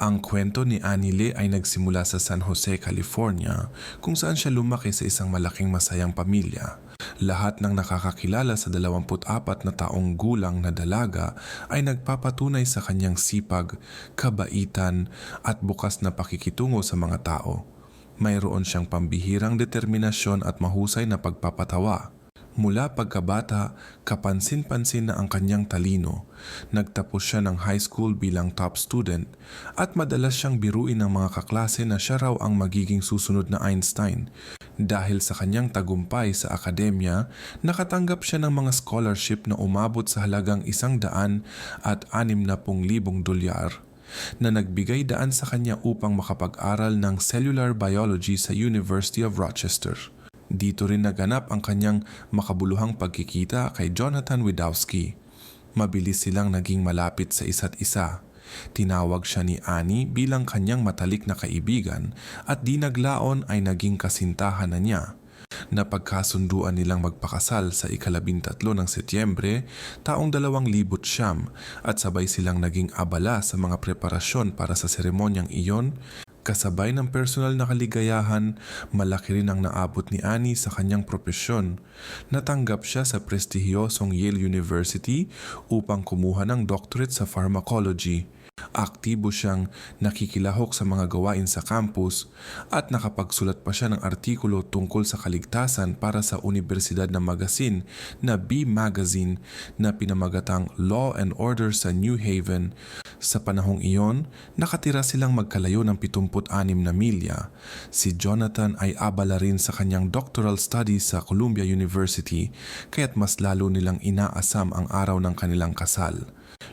Ang kwento ni Annie Lee ay nagsimula sa San Jose, California kung saan siya lumaki sa isang malaking masayang pamilya. Lahat ng nakakakilala sa 24 na taong gulang na dalaga ay nagpapatunay sa kanyang sipag, kabaitan at bukas na pakikitungo sa mga tao. Mayroon siyang pambihirang determinasyon at mahusay na pagpapatawa. Mula pagkabata, kapansin-pansin na ang kanyang talino. Nagtapos siya ng high school bilang top student at madalas siyang biruin ng mga kaklase na siya raw ang magiging susunod na Einstein. Dahil sa kanyang tagumpay sa akademya, nakatanggap siya ng mga scholarship na umabot sa halagang isang daan at anim na pung libong dolyar na nagbigay daan sa kanya upang makapag-aral ng cellular biology sa University of Rochester. Dito rin naganap ang kanyang makabuluhang pagkikita kay Jonathan Widowski. Mabilis silang naging malapit sa isa't isa. Tinawag siya ni Annie bilang kanyang matalik na kaibigan at di naglaon ay naging kasintahan na niya. Napagkasunduan nilang magpakasal sa ikalabintatlo ng Setyembre taong dalawang libot siyam at sabay silang naging abala sa mga preparasyon para sa seremonyang iyon Kasabay ng personal na kaligayahan, malaki rin ang naabot ni Annie sa kanyang propesyon. Natanggap siya sa prestihiyosong Yale University upang kumuha ng doctorate sa pharmacology. Aktibo siyang nakikilahok sa mga gawain sa campus at nakapagsulat pa siya ng artikulo tungkol sa kaligtasan para sa Universidad na Magasin na B Magazine na pinamagatang Law and Order sa New Haven. Sa panahong iyon, nakatira silang magkalayo ng 76 na milya. Si Jonathan ay abala rin sa kanyang doctoral studies sa Columbia University kaya't mas lalo nilang inaasam ang araw ng kanilang kasal.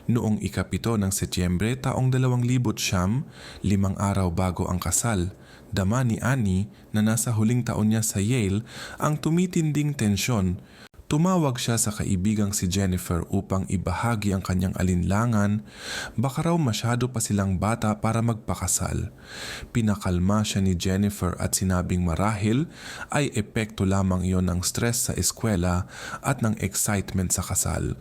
Noong ikapito ng Setyembre taong 2000 limang araw bago ang kasal, dama ni Annie na nasa huling taon niya sa Yale ang tumitinding tensyon Tumawag siya sa kaibigang si Jennifer upang ibahagi ang kanyang alinlangan, baka raw masyado pa silang bata para magpakasal. Pinakalma siya ni Jennifer at sinabing marahil ay epekto lamang iyon ng stress sa eskwela at ng excitement sa kasal.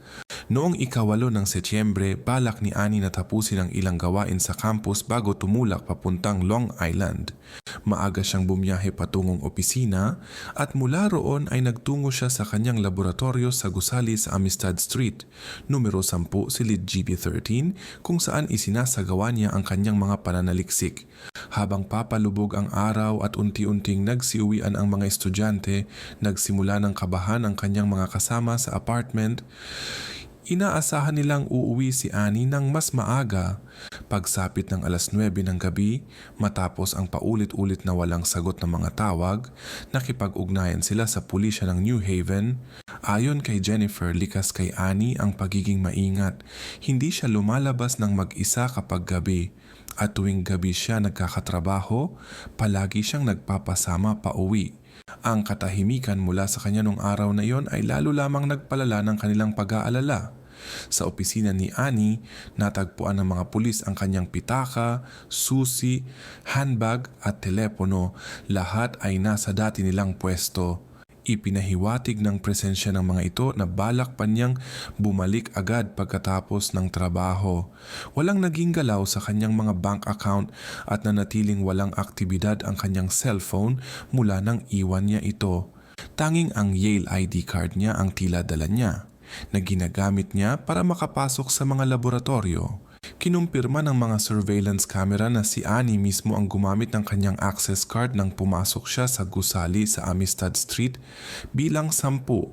Noong ikawalo ng Setyembre, balak ni Annie na tapusin ang ilang gawain sa campus bago tumulak papuntang Long Island. Maaga siyang bumiyahe patungong opisina at mula roon ay nagtungo siya sa kanyang laboratorio sa gusali sa Amistad Street, numero 10 silid GB13 kung saan isinasagawa niya ang kanyang mga pananaliksik. Habang papalubog ang araw at unti-unting nagsiuwian ang mga estudyante, nagsimula ng kabahan ang kanyang mga kasama sa apartment, Inaasahan nilang uuwi si Annie ng mas maaga. Pagsapit ng alas 9 ng gabi, matapos ang paulit-ulit na walang sagot ng mga tawag, nakipag-ugnayan sila sa pulisya ng New Haven. Ayon kay Jennifer, likas kay Annie ang pagiging maingat. Hindi siya lumalabas ng mag-isa kapag gabi. At tuwing gabi siya nagkakatrabaho, palagi siyang nagpapasama pa uwi. Ang katahimikan mula sa kanya nung araw na iyon ay lalo lamang nagpalala ng kanilang pag-aalala. Sa opisina ni Annie, natagpuan ng mga pulis ang kanyang pitaka, susi, handbag at telepono. Lahat ay nasa dati nilang pwesto. Ipinahiwatig ng presensya ng mga ito na balak pa niyang bumalik agad pagkatapos ng trabaho. Walang naging galaw sa kanyang mga bank account at nanatiling walang aktibidad ang kanyang cellphone mula nang iwan niya ito. Tanging ang Yale ID card niya ang tila dala niya na ginagamit niya para makapasok sa mga laboratorio. Kinumpirma ng mga surveillance camera na si Annie mismo ang gumamit ng kanyang access card nang pumasok siya sa gusali sa Amistad Street bilang sampu,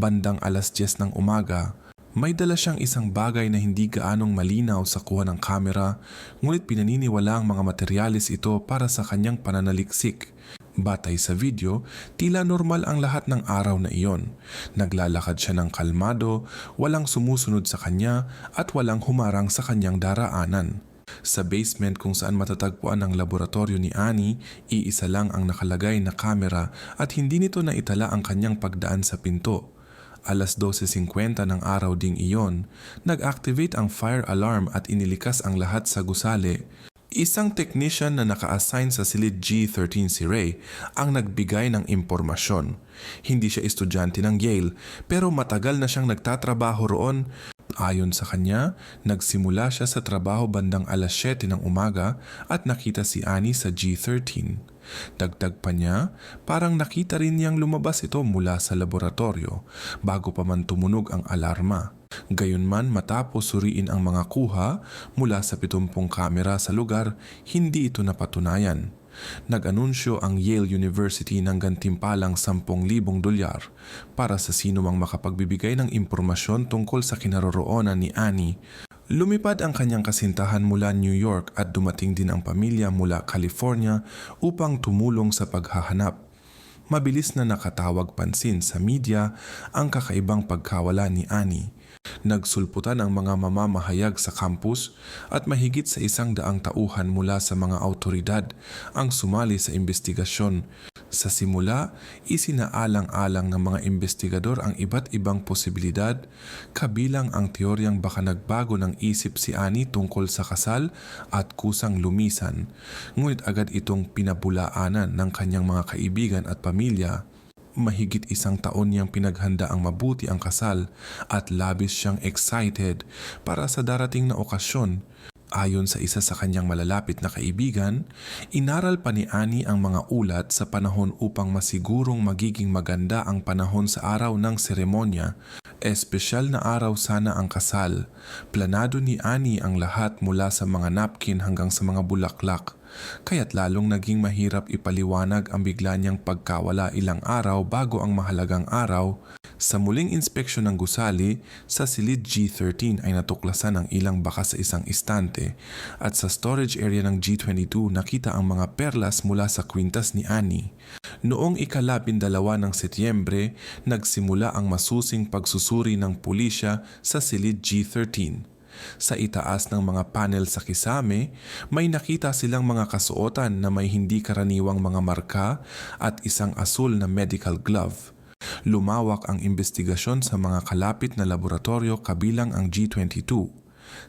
bandang alas 10 ng umaga. May dala siyang isang bagay na hindi gaanong malinaw sa kuha ng kamera, ngunit pinaniniwala ang mga materyales ito para sa kanyang pananaliksik. Batay sa video, tila normal ang lahat ng araw na iyon. Naglalakad siya ng kalmado, walang sumusunod sa kanya at walang humarang sa kanyang daraanan. Sa basement kung saan matatagpuan ang laboratorio ni Annie, iisa lang ang nakalagay na kamera at hindi nito na itala ang kanyang pagdaan sa pinto. Alas 12.50 ng araw ding iyon, nag-activate ang fire alarm at inilikas ang lahat sa gusali. Isang technician na naka-assign sa silid G13 si Ray ang nagbigay ng impormasyon. Hindi siya estudyante ng Yale pero matagal na siyang nagtatrabaho roon Ayon sa kanya, nagsimula siya sa trabaho bandang alas 7 ng umaga at nakita si Annie sa G13. Dagdag pa niya, parang nakita rin niyang lumabas ito mula sa laboratorio bago pa man tumunog ang alarma. Gayunman matapos suriin ang mga kuha mula sa 70 kamera sa lugar, hindi ito napatunayan. Nag-anunsyo ang Yale University ng gantimpalang 10,000 dolyar para sa sino mang makapagbibigay ng impormasyon tungkol sa kinaroroonan ni Annie. Lumipad ang kanyang kasintahan mula New York at dumating din ang pamilya mula California upang tumulong sa paghahanap. Mabilis na nakatawag pansin sa media ang kakaibang pagkawala ni Annie. Nagsulputan ang mga mamamahayag sa campus at mahigit sa isang daang tauhan mula sa mga autoridad ang sumali sa investigasyon. Sa simula, isinaalang-alang ng mga investigador ang iba't ibang posibilidad, kabilang ang teoryang baka nagbago ng isip si Annie tungkol sa kasal at kusang lumisan, ngunit agad itong pinabulaanan ng kanyang mga kaibigan at pamilya Mahigit isang taon niyang pinaghanda ang mabuti ang kasal at labis siyang excited para sa darating na okasyon. Ayon sa isa sa kanyang malalapit na kaibigan, inaral pa ni Annie ang mga ulat sa panahon upang masigurong magiging maganda ang panahon sa araw ng seremonya. Espesyal na araw sana ang kasal. Planado ni Annie ang lahat mula sa mga napkin hanggang sa mga bulaklak kaya't lalong naging mahirap ipaliwanag ang bigla niyang pagkawala ilang araw bago ang mahalagang araw. Sa muling inspeksyon ng gusali, sa silid G13 ay natuklasan ang ilang baka sa isang istante at sa storage area ng G22 nakita ang mga perlas mula sa kwintas ni Annie. Noong ikalabindalawa ng Setyembre, nagsimula ang masusing pagsusuri ng pulisya sa silid G13. Sa itaas ng mga panel sa kisame, may nakita silang mga kasuotan na may hindi karaniwang mga marka at isang asul na medical glove. Lumawak ang investigasyon sa mga kalapit na laboratorio kabilang ang G22.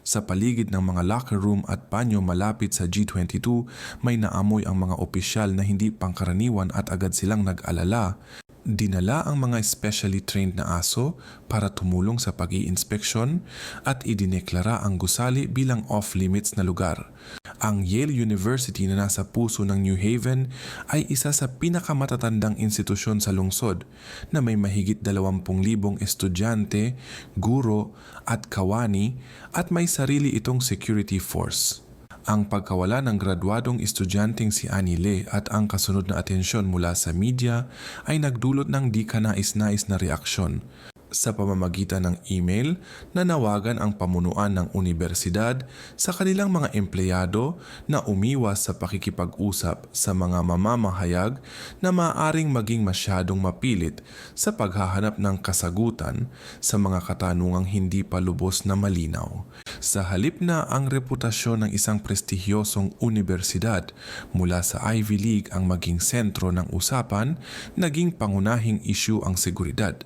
Sa paligid ng mga locker room at banyo malapit sa G22, may naamoy ang mga opisyal na hindi pangkaraniwan at agad silang nag-alala Dinala ang mga specially trained na aso para tumulong sa pag inspeksyon at idineklara ang gusali bilang off-limits na lugar. Ang Yale University na nasa puso ng New Haven ay isa sa pinakamatatandang institusyon sa lungsod na may mahigit 20,000 estudyante, guro at kawani at may sarili itong security force. Ang pagkawala ng graduadong estudyanteng si Annie Le at ang kasunod na atensyon mula sa media ay nagdulot ng di kanais-nais na reaksyon sa pamamagitan ng email na nawagan ang pamunuan ng universidad sa kanilang mga empleyado na umiwas sa pakikipag-usap sa mga mamamahayag na maaaring maging masyadong mapilit sa paghahanap ng kasagutan sa mga katanungang hindi pa lubos na malinaw. Sa halip na ang reputasyon ng isang prestigyosong universidad mula sa Ivy League ang maging sentro ng usapan, naging pangunahing issue ang seguridad.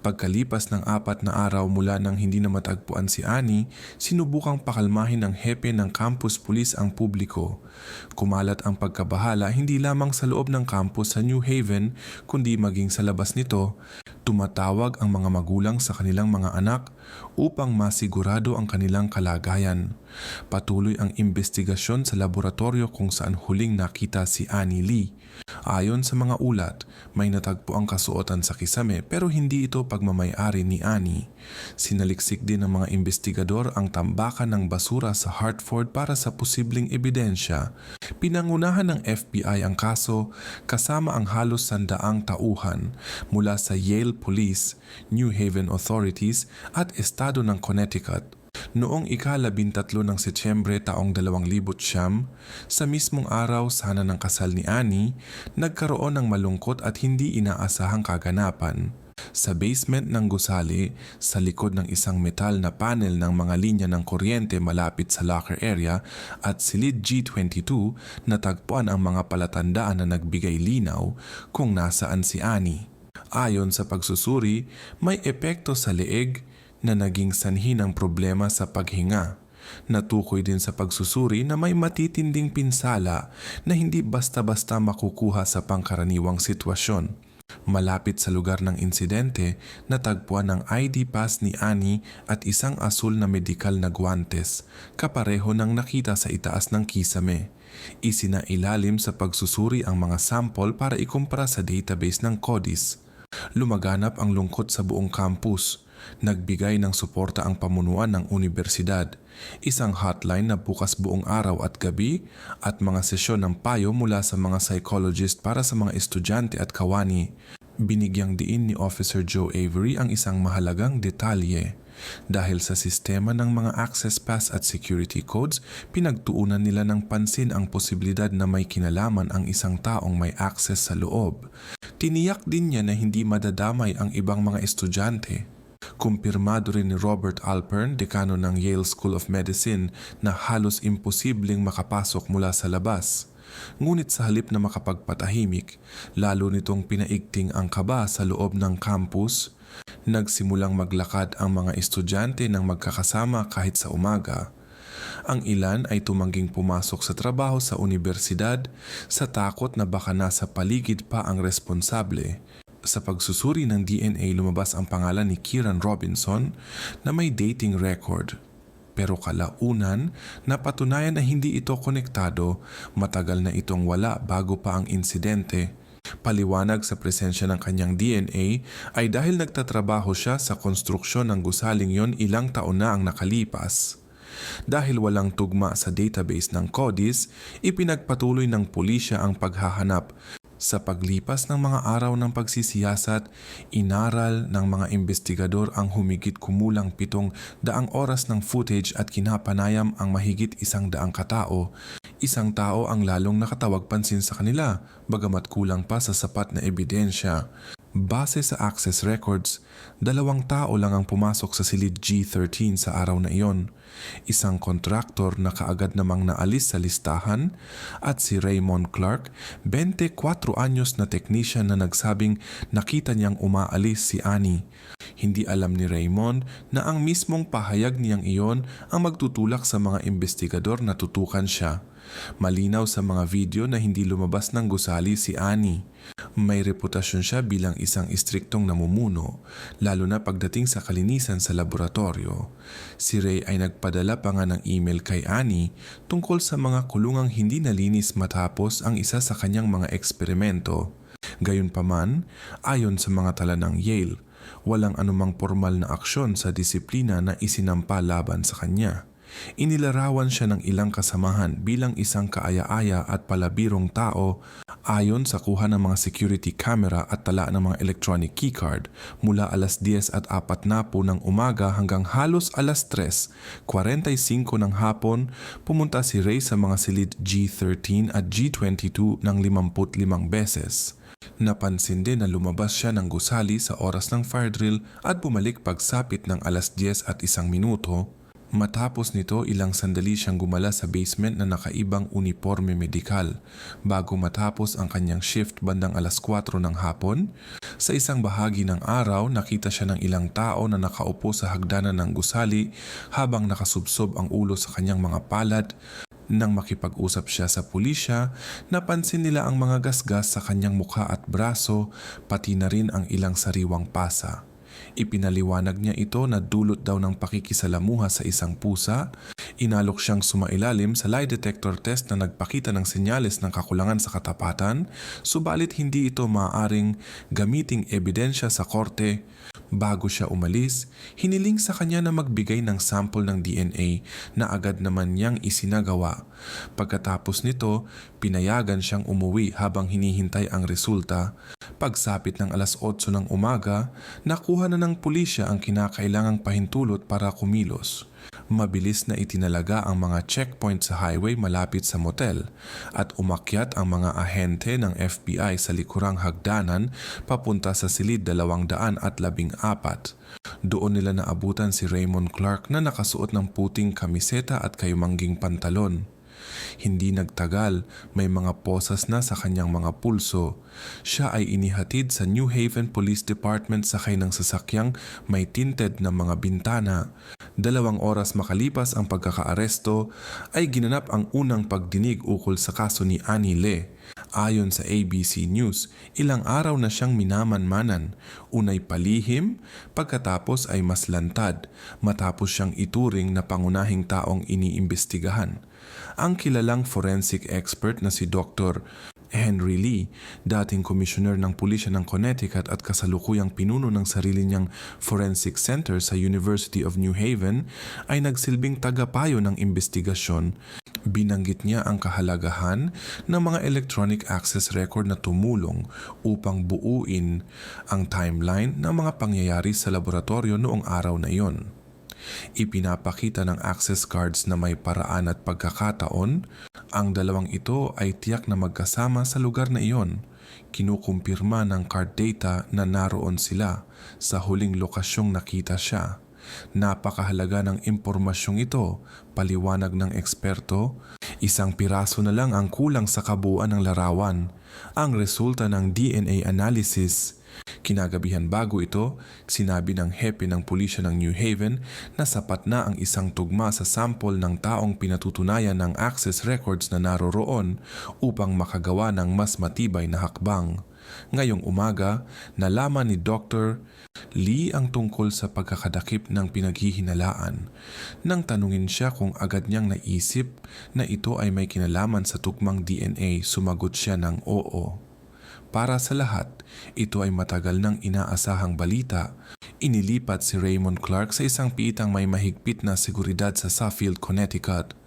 Pagkalipas ng apat na araw mula nang hindi na matagpuan si Annie, sinubukang pakalmahin ng hepe ng campus police ang publiko. Kumalat ang pagkabahala hindi lamang sa loob ng campus sa New Haven kundi maging sa labas nito. Tumatawag ang mga magulang sa kanilang mga anak upang masigurado ang kanilang kalagayan. Patuloy ang investigasyon sa laboratorio kung saan huling nakita si Annie Lee. Ayon sa mga ulat, may natagpo ang kasuotan sa kisame pero hindi ito pagmamayari ni Annie. Sinaliksik din ng mga investigador ang tambakan ng basura sa Hartford para sa posibleng ebidensya. Pinangunahan ng FBI ang kaso kasama ang halos sandaang tauhan mula sa Yale Police, New Haven Authorities at Estado ng Connecticut Noong ikalabintatlo ng Setyembre taong 2000 sa mismong araw sana ng kasal ni Annie, nagkaroon ng malungkot at hindi inaasahang kaganapan. Sa basement ng gusali, sa likod ng isang metal na panel ng mga linya ng kuryente malapit sa locker area at silid G22, natagpuan ang mga palatandaan na nagbigay linaw kung nasaan si Annie. Ayon sa pagsusuri, may epekto sa leeg, na naging sanhi ng problema sa paghinga. Natukoy din sa pagsusuri na may matitinding pinsala na hindi basta-basta makukuha sa pangkaraniwang sitwasyon. Malapit sa lugar ng insidente, natagpuan ng ID pass ni Annie at isang asul na medikal na guwantes, kapareho ng nakita sa itaas ng kisame. Isinailalim sa pagsusuri ang mga sample para ikumpara sa database ng CODIS. Lumaganap ang lungkot sa buong campus. Nagbigay ng suporta ang pamunuan ng universidad. Isang hotline na bukas buong araw at gabi at mga sesyon ng payo mula sa mga psychologist para sa mga estudyante at kawani. Binigyang diin ni Officer Joe Avery ang isang mahalagang detalye. Dahil sa sistema ng mga access pass at security codes, pinagtuunan nila ng pansin ang posibilidad na may kinalaman ang isang taong may access sa loob. Tiniyak din niya na hindi madadamay ang ibang mga estudyante. Kumpirmado rin ni Robert Alpern, dekano ng Yale School of Medicine, na halos imposibleng makapasok mula sa labas. Ngunit sa halip na makapagpatahimik, lalo nitong pinaigting ang kaba sa loob ng campus, nagsimulang maglakad ang mga estudyante ng magkakasama kahit sa umaga. Ang ilan ay tumangging pumasok sa trabaho sa universidad sa takot na baka nasa paligid pa ang responsable. Sa pagsusuri ng DNA lumabas ang pangalan ni Kieran Robinson na may dating record. Pero kalaunan, napatunayan na hindi ito konektado, matagal na itong wala bago pa ang insidente. Paliwanag sa presensya ng kanyang DNA ay dahil nagtatrabaho siya sa konstruksyon ng gusaling yon ilang taon na ang nakalipas. Dahil walang tugma sa database ng CODIS, ipinagpatuloy ng pulisya ang paghahanap. Sa paglipas ng mga araw ng pagsisiyasat, inaral ng mga investigador ang humigit kumulang pitong daang oras ng footage at kinapanayam ang mahigit isang daang katao. Isang tao ang lalong nakatawag pansin sa kanila, bagamat kulang pa sa sapat na ebidensya. Base sa Access Records, dalawang tao lang ang pumasok sa silid G13 sa araw na iyon. Isang kontraktor na kaagad namang naalis sa listahan at si Raymond Clark, 24 anyos na technician na nagsabing nakita niyang umaalis si Annie. Hindi alam ni Raymond na ang mismong pahayag niyang iyon ang magtutulak sa mga investigador na tutukan siya. Malinaw sa mga video na hindi lumabas ng gusali si Annie. May reputasyon siya bilang isang istriktong namumuno, lalo na pagdating sa kalinisan sa laboratorio. Si Ray ay nagpadala pa nga ng email kay Annie tungkol sa mga kulungang hindi nalinis matapos ang isa sa kanyang mga eksperimento. Gayunpaman, ayon sa mga tala ng Yale, walang anumang formal na aksyon sa disiplina na isinampa laban sa kanya. Inilarawan siya ng ilang kasamahan bilang isang kaaya-aya at palabirong tao ayon sa kuha ng mga security camera at tala ng mga electronic keycard mula alas 10 at 4 na po ng umaga hanggang halos alas 3, 45 ng hapon, pumunta si Ray sa mga silid G13 at G22 ng 55 beses. Napansin din na lumabas siya ng gusali sa oras ng fire drill at bumalik pagsapit ng alas 10 at isang minuto Matapos nito ilang sandali siyang gumala sa basement na nakaibang uniforme medikal bago matapos ang kanyang shift bandang alas 4 ng hapon. Sa isang bahagi ng araw nakita siya ng ilang tao na nakaupo sa hagdanan ng gusali habang nakasubsob ang ulo sa kanyang mga palad. Nang makipag-usap siya sa pulisya, napansin nila ang mga gasgas sa kanyang mukha at braso pati na rin ang ilang sariwang pasa. Ipinaliwanag niya ito na dulot daw ng pakikisalamuha sa isang pusa. Inalok siyang sumailalim sa lie detector test na nagpakita ng senyales ng kakulangan sa katapatan, subalit hindi ito maaaring gamiting ebidensya sa korte. Bago siya umalis, hiniling sa kanya na magbigay ng sample ng DNA na agad naman niyang isinagawa. Pagkatapos nito, pinayagan siyang umuwi habang hinihintay ang resulta. Pagsapit ng alas 8 ng umaga, nakuha na ng pulisya ang kinakailangang pahintulot para kumilos. Mabilis na itinalaga ang mga checkpoint sa highway malapit sa motel at umakyat ang mga ahente ng FBI sa likurang hagdanan papunta sa silid dalawang daan at labing apat. Doon nila naabutan si Raymond Clark na nakasuot ng puting kamiseta at kayumangging pantalon. Hindi nagtagal, may mga posas na sa kanyang mga pulso. Siya ay inihatid sa New Haven Police Department sakay ng sasakyang may tinted na mga bintana. Dalawang oras makalipas ang pagkakaaresto ay ginanap ang unang pagdinig ukol sa kaso ni Annie Le. Ayon sa ABC News, ilang araw na siyang minamanmanan, unay palihim, pagkatapos ay mas lantad, matapos siyang ituring na pangunahing taong iniimbestigahan. Ang kilalang forensic expert na si Dr. Henry Lee, dating komisyoner ng pulisya ng Connecticut at kasalukuyang pinuno ng sarili niyang Forensic Center sa University of New Haven, ay nagsilbing tagapayo ng investigasyon. Binanggit niya ang kahalagahan ng mga electronic access record na tumulong upang buuin ang timeline ng mga pangyayari sa laboratorio noong araw na iyon. Ipinapakita ng access cards na may paraan at pagkakataon, ang dalawang ito ay tiyak na magkasama sa lugar na iyon. Kinukumpirma ng card data na naroon sila sa huling lokasyong nakita siya. Napakahalaga ng impormasyong ito, paliwanag ng eksperto. Isang piraso na lang ang kulang sa kabuuan ng larawan. Ang resulta ng DNA analysis Kinagabihan bago ito, sinabi ng hepe ng pulisya ng New Haven na sapat na ang isang tugma sa sample ng taong pinatutunayan ng access records na naroroon upang makagawa ng mas matibay na hakbang. Ngayong umaga, nalaman ni Dr. Lee ang tungkol sa pagkakadakip ng pinaghihinalaan. Nang tanungin siya kung agad niyang naisip na ito ay may kinalaman sa tugmang DNA, sumagot siya ng oo. Para sa lahat, ito ay matagal nang inaasahang balita. Inilipat si Raymond Clark sa isang piitang may mahigpit na seguridad sa Suffield, Connecticut.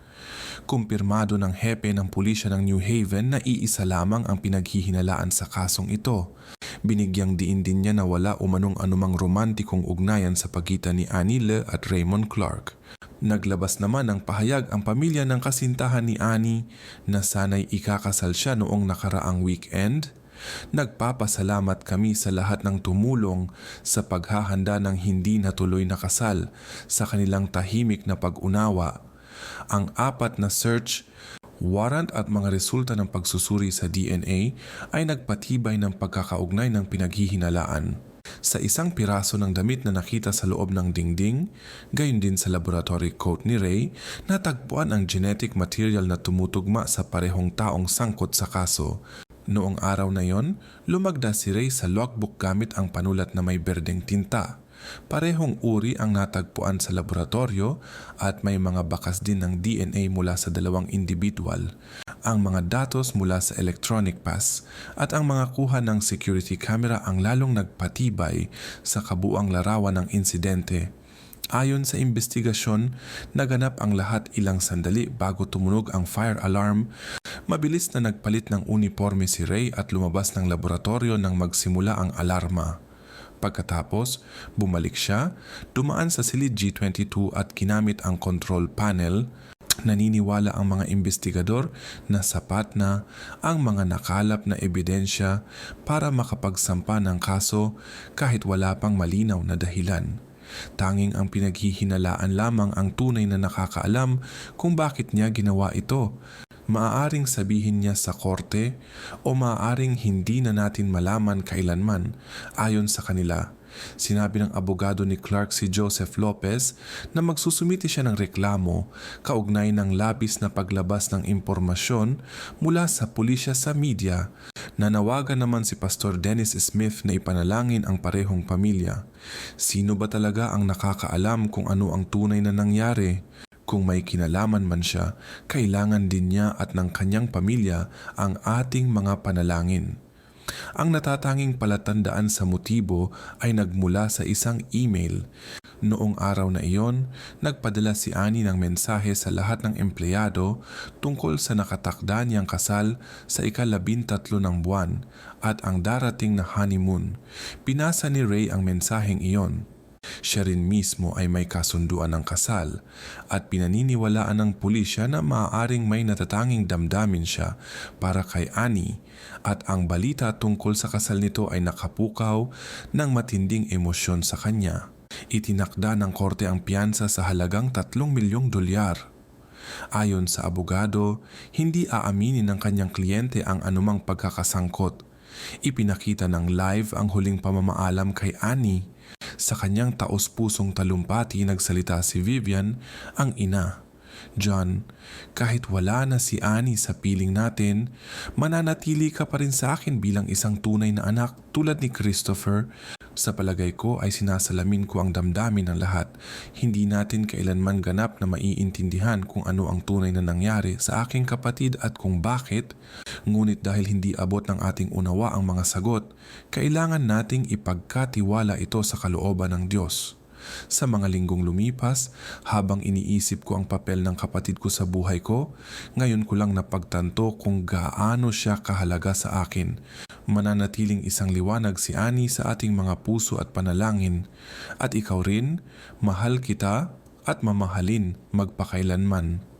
Kumpirmado ng hepe ng pulisya ng New Haven na iisa lamang ang pinaghihinalaan sa kasong ito. Binigyang diin din niya na wala umanong anumang romantikong ugnayan sa pagitan ni Annie Le at Raymond Clark. Naglabas naman ng pahayag ang pamilya ng kasintahan ni Annie na sana'y ikakasal siya noong nakaraang weekend Nagpapasalamat kami sa lahat ng tumulong sa paghahanda ng hindi natuloy na kasal sa kanilang tahimik na pag-unawa. Ang apat na search warrant at mga resulta ng pagsusuri sa DNA ay nagpatibay ng pagkakaugnay ng pinaghihinalaan. Sa isang piraso ng damit na nakita sa loob ng dingding, gayon din sa laboratory coat ni Ray, natagpuan ang genetic material na tumutugma sa parehong taong sangkot sa kaso Noong araw na yon, lumagda si Ray sa logbook gamit ang panulat na may berdeng tinta. Parehong uri ang natagpuan sa laboratorio at may mga bakas din ng DNA mula sa dalawang individual, ang mga datos mula sa electronic pass at ang mga kuha ng security camera ang lalong nagpatibay sa kabuang larawan ng insidente. Ayon sa investigasyon, naganap ang lahat ilang sandali bago tumunog ang fire alarm Mabilis na nagpalit ng uniforme si Ray at lumabas ng laboratorio nang magsimula ang alarma. Pagkatapos, bumalik siya, dumaan sa silid G22 at kinamit ang control panel. Naniniwala ang mga investigador na sapat na ang mga nakalap na ebidensya para makapagsampa ng kaso kahit wala pang malinaw na dahilan. Tanging ang pinaghihinalaan lamang ang tunay na nakakaalam kung bakit niya ginawa ito maaaring sabihin niya sa korte o maaaring hindi na natin malaman kailanman ayon sa kanila. Sinabi ng abogado ni Clark si Joseph Lopez na magsusumiti siya ng reklamo kaugnay ng labis na paglabas ng impormasyon mula sa pulisya sa media. Nanawagan naman si Pastor Dennis Smith na ipanalangin ang parehong pamilya. Sino ba talaga ang nakakaalam kung ano ang tunay na nangyari? Kung may kinalaman man siya, kailangan din niya at ng kanyang pamilya ang ating mga panalangin. Ang natatanging palatandaan sa motibo ay nagmula sa isang email. Noong araw na iyon, nagpadala si Ani ng mensahe sa lahat ng empleyado tungkol sa nakatakda niyang kasal sa ikalabintatlo ng buwan at ang darating na honeymoon. Pinasa ni Ray ang mensaheng iyon. Siya rin mismo ay may kasunduan ng kasal at pinaniniwalaan ng pulisya na maaaring may natatanging damdamin siya para kay Annie at ang balita tungkol sa kasal nito ay nakapukaw ng matinding emosyon sa kanya. Itinakda ng korte ang piyansa sa halagang 3 milyong dolyar. Ayon sa abogado, hindi aaminin ng kanyang kliyente ang anumang pagkakasangkot Ipinakita ng live ang huling pamamaalam kay Annie. Sa kanyang taos-pusong talumpati nagsalita si Vivian, ang ina. John, kahit wala na si Annie sa piling natin, mananatili ka pa rin sa akin bilang isang tunay na anak tulad ni Christopher. Sa palagay ko ay sinasalamin ko ang damdamin ng lahat. Hindi natin kailanman ganap na maiintindihan kung ano ang tunay na nangyari sa aking kapatid at kung bakit. Ngunit dahil hindi abot ng ating unawa ang mga sagot, kailangan nating ipagkatiwala ito sa kalooban ng Diyos. Sa mga linggong lumipas, habang iniisip ko ang papel ng kapatid ko sa buhay ko, ngayon ko lang napagtanto kung gaano siya kahalaga sa akin. Mananatiling isang liwanag si Ani sa ating mga puso at panalangin. At ikaw rin, mahal kita at mamahalin magpakailanman.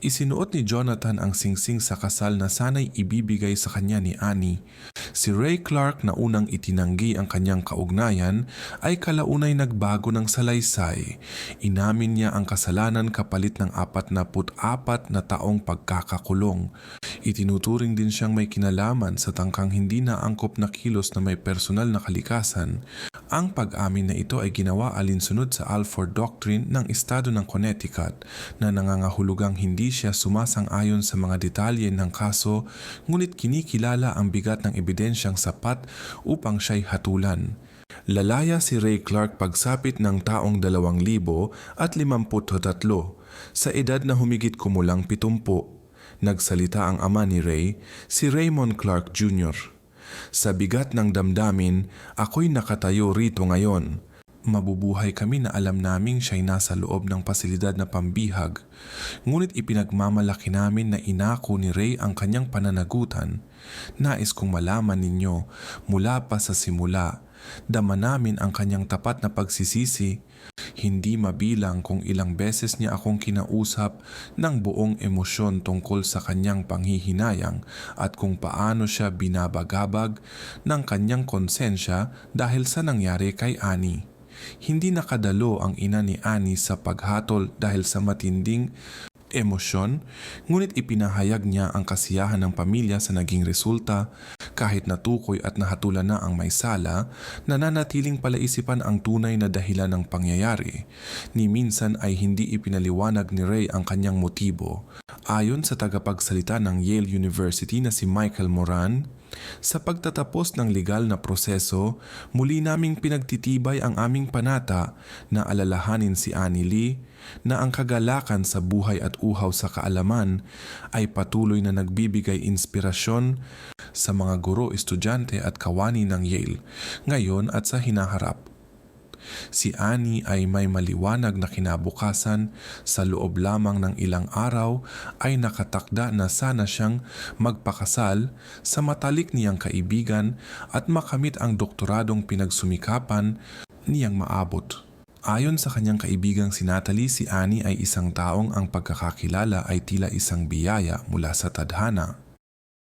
Isinuot ni Jonathan ang singsing sa kasal na sana'y ibibigay sa kanya ni Annie. Si Ray Clark na unang itinanggi ang kanyang kaugnayan ay kalaunay nagbago ng salaysay. Inamin niya ang kasalanan kapalit ng apat na apat na taong pagkakakulong. Itinuturing din siyang may kinalaman sa tangkang hindi na angkop na kilos na may personal na kalikasan. Ang pag-amin na ito ay ginawa alinsunod sa Alford Doctrine ng Estado ng Connecticut na nangangahulugang hindi siya sumasang-ayon sa mga detalye ng kaso ngunit kinikilala ang bigat ng ebidensyang sapat upang siya'y hatulan. Lalaya si Ray Clark pagsapit ng taong 2,000 at 53 sa edad na humigit kumulang 70. Nagsalita ang ama ni Ray, si Raymond Clark Jr. Sa bigat ng damdamin, ako'y nakatayo rito ngayon. Mabubuhay kami na alam naming siya'y nasa loob ng pasilidad na pambihag. Ngunit ipinagmamalaki namin na inako ni Ray ang kanyang pananagutan. Nais kong malaman ninyo mula pa sa simula. Dama namin ang kanyang tapat na pagsisisi. Hindi mabilang kung ilang beses niya akong kinausap ng buong emosyon tungkol sa kanyang panghihinayang at kung paano siya binabagabag ng kanyang konsensya dahil sa nangyari kay Annie. Hindi nakadalo ang ina ni Annie sa paghatol dahil sa matinding emosyon, ngunit ipinahayag niya ang kasiyahan ng pamilya sa naging resulta kahit natukoy at nahatulan na ang may sala, nananatiling palaisipan ang tunay na dahilan ng pangyayari. Ni minsan ay hindi ipinaliwanag ni Ray ang kanyang motibo. Ayon sa tagapagsalita ng Yale University na si Michael Moran, sa pagtatapos ng legal na proseso, muli naming pinagtitibay ang aming panata na alalahanin si Annie Lee na ang kagalakan sa buhay at uhaw sa kaalaman ay patuloy na nagbibigay inspirasyon sa mga guro, estudyante at kawani ng Yale ngayon at sa hinaharap. Si Annie ay may maliwanag na kinabukasan sa loob lamang ng ilang araw ay nakatakda na sana siyang magpakasal sa matalik niyang kaibigan at makamit ang doktoradong pinagsumikapan niyang maabot. Ayon sa kanyang kaibigang si Natalie, si Annie ay isang taong ang pagkakakilala ay tila isang biyaya mula sa tadhana.